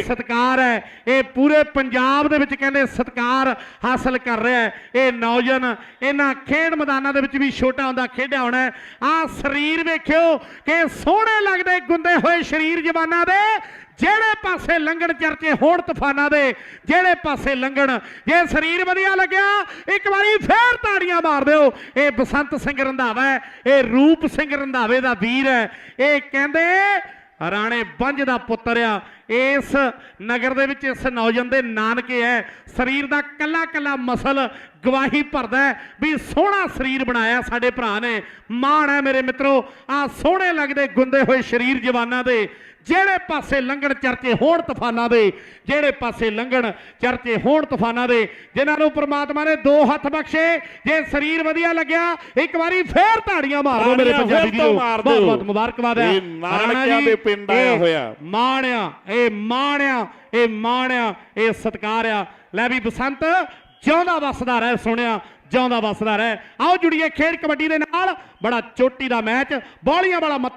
ਇਹ ਸਤਕਾਰ ਹੈ। ਇਹ ਪੂਰੇ ਪੰਜਾਬ ਦੇ ਵਿੱਚ ਕਹਿੰਦੇ ਸਤਕਾਰ ਹਾਸਲ ਕਰ ਰਿਹਾ ਹੈ। ਇਹ ਨੌਜਵਾਨ ਇਹਨਾਂ ਖੇਡ ਮੈਦਾਨਾਂ ਦੇ ਵਿੱਚ ਵੀ ਛੋਟਾ ਹੁੰਦਾ ਖੇਡਿਆ ਹੋਣਾ ਆ ਸਰੀਰ ਵੇਖਿਓ ਕਿ ਸੋਹਣੇ ਲੱਗਦੇ, ਗੁੰਦੇ ਹੋਏ ਸਰੀਰ ਜਵਾਨਾਂ ਦੇ, ਜਿਹੜੇ ਪਾਸੇ ਲੰਘਣ ਚਰਚੇ ਹੋਣ ਤੂਫਾਨਾਂ ਦੇ, ਜਿਹੜੇ ਪਾਸੇ ਲੰਘਣ, ਜੇ ਸਰੀਰ ਵਧੀਆ ਲੱਗਿਆ, ਇੱਕ ਵਾਰੀ ਫੇਰ ਤਾੜੀਆਂ ਮਾਰ ਦਿਓ। ਇਹ ਬਸੰਤ ਸਿੰਘ ਰੰਧਾਵਾ ਹੈ, ਇਹ ਰੂਪ ਸਿੰਘ ਰੰਧਾਵੇ ਦਾ ਵੀਰ ਹੈ। ਇਹ ਕਹਿੰਦੇ, ਰਾਣੇ ਬੰਜ ਦਾ ਪੁੱਤਰ ਆ ਇਸ ਨਗਰ ਦੇ ਵਿੱਚ ਇਸ ਨੌਜਵਾਨ ਦੇ ਨਾਨਕੇ ਹੈ ਸਰੀਰ ਦਾ ਕੱਲਾ ਕੱਲਾ ਮਸਲ ਗਵਾਹੀ ਭਰਦਾ ਹੈ ਵੀ ਸੋਹਣਾ ਸਰੀਰ ਬਣਾਇਆ ਸਾਡੇ ਭਰਾ ਨੇ। ਮਾਣ ਹੈ ਮੇਰੇ ਮਿੱਤਰੋ ਆ ਸੋਹਣੇ ਲੱਗਦੇ ਗੁੰਦੇ ਹੋਏ ਸਰੀਰ ਜਵਾਨਾਂ ਦੇ। ਜਿਹੜੇ ਪਾਸੇ ਲੰਘਣ ਚਰਚੇ ਹੋਣ ਤੂਫਾਨਾਂ ਦੇ ਜਿਹੜੇ ਪਾਸੇ ਲੰਘਣ ਚਰਚੇ ਹੋਣ ਤੂਫਾਨਾਂ ਦੇ ਜਿਨ੍ਹਾਂ ਨੂੰ ਪ੍ਰਮਾਤਮਾ ਨੇ ਦੋ ਹੱਥ ਬਖਸ਼ੇ ਜੇ ਸਰੀਰ ਵਧੀਆ ਲੱਗਿਆ ਇੱਕ ਵਾਰੀ ਫੇਰ ਤਾੜੀਆਂ ਮਾਰ ਦਿਓ ਮੇਰੇ ਪੰਜਾਬੀ ਦਿਓ। ਬਹੁਤ ਬਹੁਤ ਮੁਬਾਰਕਬਾਦ ਹੈ ਇਹ ਨਾਨਕਿਆਂ ਰਾਣਾ ਜੀ, ਦੇ ਪਿੰਡ ਆਇਆ ਇਹ ਹੋਇਆ। ਮਾਣਿਆ ਇਹ ਮਾਣਿਆ ਇਹ ਮਾਣਿਆ ਇਹ ਸਤਕਾਰ ਆ। ਲੈ ਵੀ ਬਸੰਤ, ਜਿਉਂਦਾ ਵਸਦਾ ਰਹਿ ਸੁਣਿਆ ਜਿਉਂਦਾ ਵਸਦਾ ਰਹਿ। ਆਓ ਜੁੜੀਏ ਖੇਡ ਕਬੱਡੀ ਦੇ ਨਾਲ। ਬੜਾ ਚੋਟੀ ਦਾ ਮੈਚ, ਬੋਲੀਆਂ ਵਾਲਾ ਮੱਤਾ